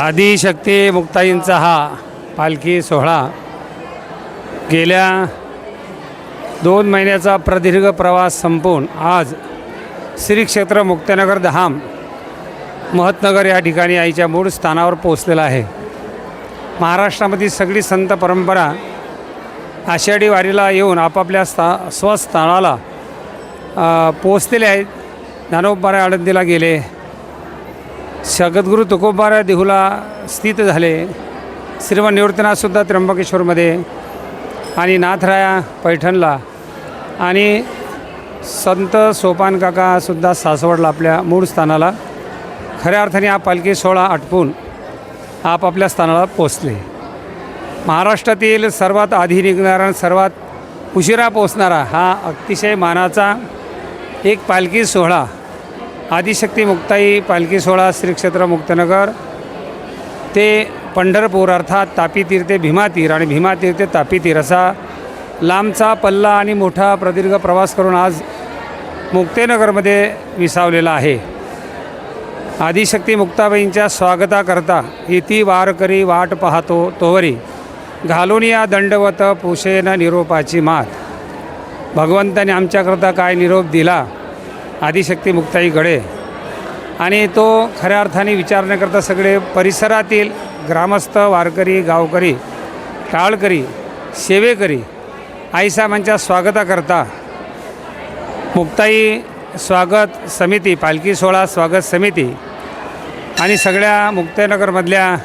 आदिशक्ती मुक्ताईंचा हा पालखी सोहळा गेल्या दोन महिन्याचा प्रदीर्घ प्रवास संपवून आज श्री क्षेत्र मुक्तनगर धाम महतनगर या ठिकाणी आईच्या मूळ स्थानावर पोचलेला आहे. महाराष्ट्रामधील सगळी संत परंपरा आषाढी वारीला येऊन आपापल्या स्था स्वस्थानाला पोचलेले आहेत. ज्ञानोबारे आळंदीला गेले. जगद्गुरू तुकोबारा देहूला स्थित झाले. श्रीम निवृत्तीनाथसुद्धा त्र्यंबकेश्वरमध्ये आणि नाथराया पैठणला आणि संत सोपान काकासुद्धा सासवडला आपल्या मूळ स्थानाला. खऱ्या अर्थाने हा पालखी सोहळा आटपून आपापल्या स्थानाला पोचले महाराष्ट्रातील सर्वात आधी निघणारा सर्वात उशिरा पोचणारा हा अतिशय मानाचा एक पालखी सोहळा आदिशक्ती मुक्ताई पालखी सोहळा श्री क्षेत्र मुक्तनगर ते पंढरपूर अर्थात तापीतीर ते भीमातीर आणि भीमातीर ते तापीतीर असा लांबचा पल्ला आणि मोठा प्रदीर्घ प्रवास करून आज मुक्तेनगरमध्ये विसावलेला आहे. आदिशक्ती मुक्ताबाईंच्या स्वागताकरता इति वारकरी वाट पाहतो तोवरी घालून या दंडवत पुषेन निरोपाची मात भगवंताने आमच्याकरता काय निरोप दिला? आदिशक्ती मुक्ताई गडे. आणि तो खऱ्या अर्थाने विचार न करता सगळे परिसरातील ग्रामस्थ वारकरी गावकरी टाळकरी सेवेकरी आईसाहेबांच्या स्वागताकरता मुक्ताई स्वागत समिती पालखी सोहळा स्वागत समिती आणि सगळ्या मुक्ताईनगरमधल्या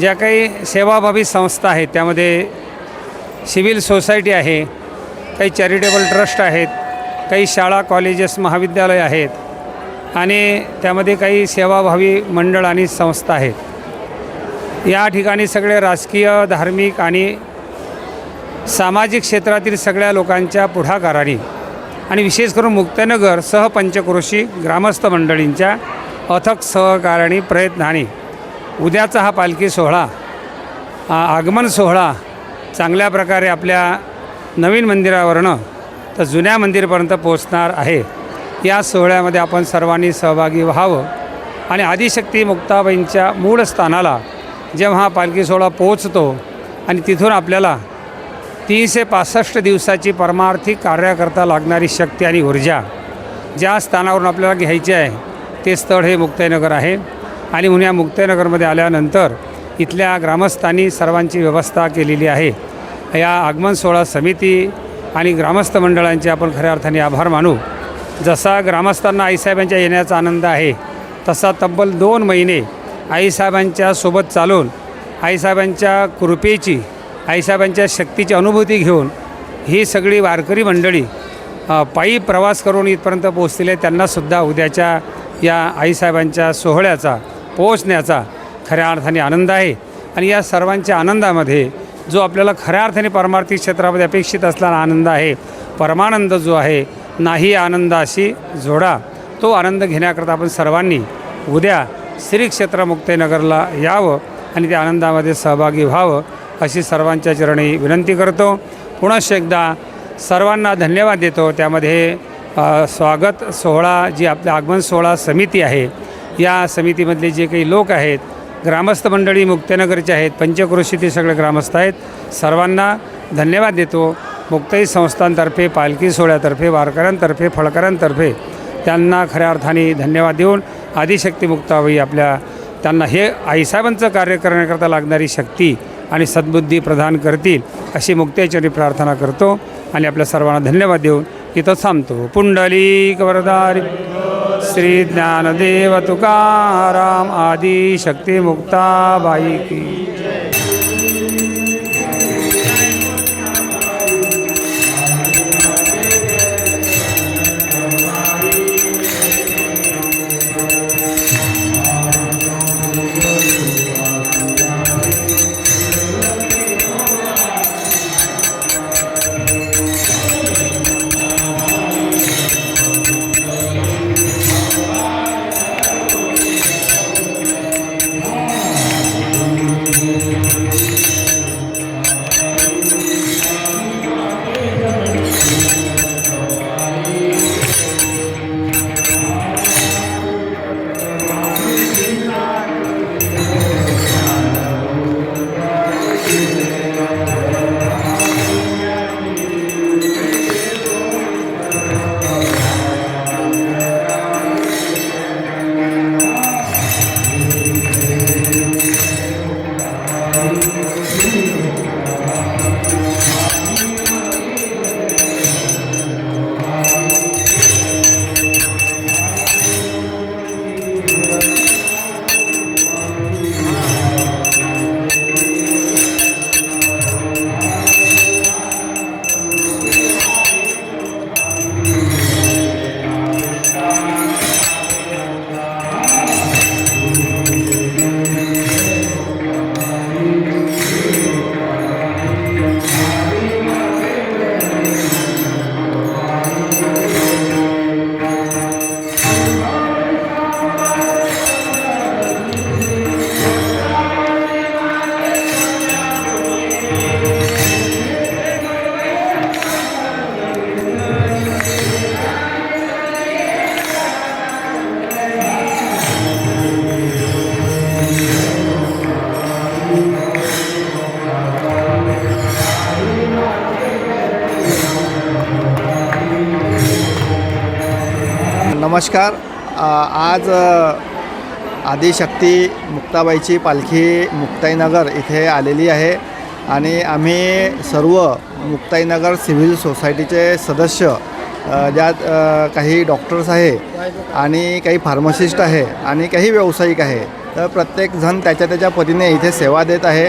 ज्या काही सेवाभावी संस्था आहेत त्यामध्ये सिव्हिल सोसायटी आहे काही चॅरिटेबल ट्रस्ट आहेत काही शाळा कॉलेजेस महाविद्यालय आहेत आणि त्यामध्ये काही सेवाभावी मंडळ आणि संस्था आहेत. या ठिकाणी सगळे राजकीय धार्मिक आणि सामाजिक क्षेत्रातील सगळ्या लोकांच्या पुढाकाराने आणि विशेष करून मुक्तनगर सहपंचक्रोशी ग्रामस्थ मंडळींच्या अथक सहकाराने प्रयत्नाने उद्याचा हा पालखी सोहळा आगमन सोहळा चांगल्या प्रकारे आपल्या नवीन मंदिरावरनं तर जुन्या मंदिरपर्यंत पोचणार आहे. या सोहळ्यामध्ये आपण सर्वांनी सहभागी व्हावं आणि आदिशक्ती मुक्ताबाईंच्या मूळ स्थानाला जेव्हा पालखी सोहळा पोचतो आणि तिथून आपल्याला तीनशे पासष्ट दिवसाची परमार्थी कार्याकरता लागणारी शक्ती आणि ऊर्जा ज्या स्थानावरून आपल्याला घ्यायची आहे ते स्थळ हे मुक्ताईनगर आहे. आणि म्हणून या मुक्ताईनगरमध्ये आल्यानंतर इथल्या ग्रामस्थांनी सर्वांची व्यवस्था केलेली आहे. या आगमन सोहळा समिती आणि ग्रामस्थ मंडळांचे आपण खऱ्या अर्थाने आभार मानू. जसा ग्रामस्थांना आईसाहेबांच्या येण्याचा आनंद आहे तसा तब्बल दोन महिने आईसाहेबांच्या सोबत चालून आईसाहेबांच्या कृपेची आईसाहेबांच्या शक्तीची अनुभूती घेऊन ही सगळी वारकरी मंडळी पायी प्रवास करून इथपर्यंत पोहोचलेले त्यांनासुद्धा उद्याच्या या आईसाहेबांच्या सोहळ्याचा पोहोचण्याचा खऱ्या अर्थाने आनंद आहे. आणि या सर्वांच्या आनंदामध्ये जो आपल्याला खऱ्या अर्थाने परमार्थिक क्षेत्रामध्ये अपेक्षित असलेला आनंद आहे परमानंद जो आहे नाही आनंदाशी जोडा. तो आनंद घेण्याकरता आपण सर्वांनी उद्या श्री क्षेत्र मुक्तेनगरला यावं आणि त्या आनंदामध्ये सहभागी व्हावं अशी सर्वांच्या चरणी विनंती करतो. पुनश्च एकदा सर्वांना धन्यवाद देतो. त्यामध्ये स्वागत सोहळा जी आपल्या आगमन सोहळा समिती आहे या समितीमधले जे काही लोक आहेत ग्रामस्थ मंडळी मुक्तनगरचे आहेत. पंचक्रोशीतील सगळे ग्रामस्थ आहेत. सर्वांना धन्यवाद देतो. मुक्ताई संस्थांतर्फे पालखी सोहळ्यातर्फे वारकऱ्यांतर्फे फळकऱ्यांतर्फे त्यांना खऱ्या अर्थाने धन्यवाद देऊन आदिशक्ती मुक्ताबाई आपल्या त्यांना हे आईसाहेबांचं कार्य करण्याकरता लागणारी शक्ती आणि सद्बुद्धी प्रदान करतील अशी मुक्तेचरी प्रार्थना करतो आणि आपल्या सर्वांना धन्यवाद देऊन इथं थांबतो. पुंडली वरदारी. श्री ज्ञानदेव तुकाराम आदी शक्ती की। नमस्कार. आज आदिशक्ती मुक्ताबाईची पालखी मुक्ताईनगर इथे आलेली आहे आणि आम्ही सर्व मुक्ताईनगर सिव्हिल सोसायटीचे सदस्य ज्यात काही डॉक्टर्स आहे आणि काही फार्मासिस्ट आहे आणि काही व्यावसायिक आहे. तर प्रत्येकजण त्याच्या त्याच्या पतीने इथे सेवा देत आहे.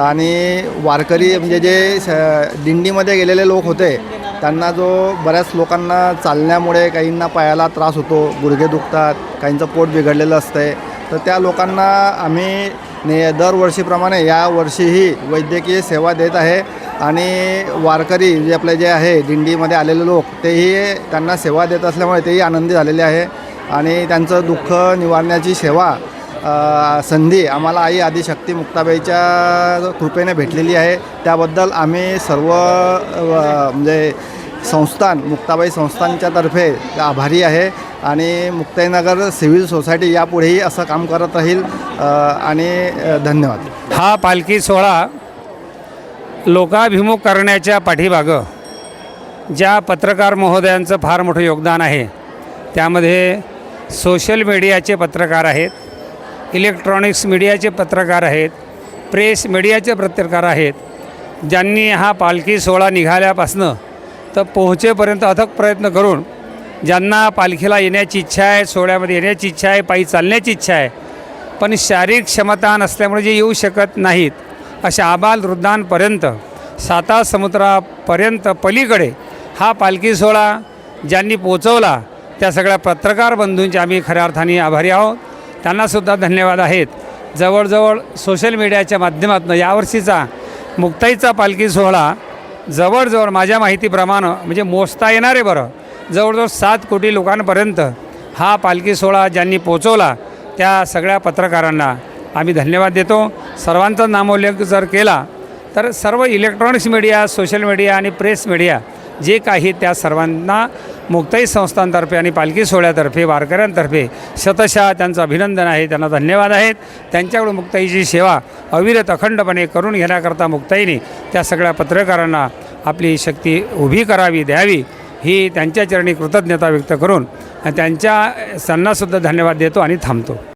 आणि वारकरी म्हणजे जे स- दिंडीमध्ये गेलेले लोक होते त्यांना जो बऱ्याच लोकांना चालण्यामुळे काहींना पायाला त्रास होतो गुडघे दुखतात काहींचं पोट बिघडलेलं असतंय तर त्या लोकांना आम्ही ने दरवर्षीप्रमाणे या वर्षीही वैद्यकीय सेवा देत आहे. आणि वारकरी जे आपले जे आहे दिंडीमध्ये आलेले लोक तेही त्यांना सेवा देत असल्यामुळे तेही आनंदी झालेले आहे. आणि त्यांचं दुःख निवारण्याची सेवा संधी आम्हाला आई आदिशक्ती मुक्ताबाईच्या कृपेने भेटलेली आहे. त्याबद्दल आम्ही सर्व म्हणजे संस्थान मुक्ताबाई संस्थांच्यातर्फे आभारी आहे आणि मुक्ताईनगर सिव्हिल सोसायटी यापुढेही असं काम करत राहील. आणि धन्यवाद. हा पालखी सोहळा लोकाभिमुख करण्याच्या पाठीमागं ज्या पत्रकार महोदयांचं फार मोठं योगदान आहे त्यामध्ये सोशल मीडियाचे पत्रकार आहेत. इलेक्ट्रॉनिक्स मीडियाचे पत्रकार आहेत प्रेस मीडियाचे पत्रकार आहेत. ज्यांनी हा पालखी सोहळा निघाल्यापासनं तर पोहोचेपर्यंत अथक प्रयत्न करून ज्यांना पालखीला येण्याची इच्छा आहे सोहळ्यामध्ये येण्याची इच्छा आहे पायी चालण्याची इच्छा आहे पण शारीरिक क्षमता नसल्यामुळे जे येऊ शकत नाहीत अशा आबाल वृद्धांपर्यंत साता समुद्रापर्यंत पलीकडे हा पालखी सोहळा ज्यांनी पोचवला त्या सगळ्या पत्रकार बंधूंचे आम्ही खऱ्या अर्थाने आभारी आहोत. त्यांनासुद्धा धन्यवाद आहेत. जवळजवळ सोशल मीडियाच्या माध्यमातून यावर्षीचा मुक्ताईचा पालखी सोहळा जवळजवळ माझ्या माहितीप्रमाणे म्हणजे मोजता येणारे बरं. जवळजवळ सात कोटी लोकांपर्यंत हा पालखी सोहळा ज्यांनी पोचवला त्या सगळ्या पत्रकारांना आम्ही धन्यवाद देतो. सर्वांचा नामोल्लेख जर केला तर सर्व इलेक्ट्रॉनिक्स मीडिया सोशल मीडिया आणि प्रेस मीडिया जे काही त्या सर्वांना मुक्ताई संस्थांतर्फे आणि पालखी सोहळ्यातर्फे वारकऱ्यांतर्फे शतशः त्यांचं अभिनंदन आहे त्यांना धन्यवाद आहेत. त्यांच्याकडून मुक्ताईची सेवा अविरत अखंडपणे करून घेण्याकरता मुक्ताईने त्या सगळ्या पत्रकारांना आपली शक्ती उभी करावी द्यावी ही त्यांच्या चरणी कृतज्ञता व्यक्त करून त्यांच्या त्यांनासुद्धा धन्यवाद देतो आणि थांबतो.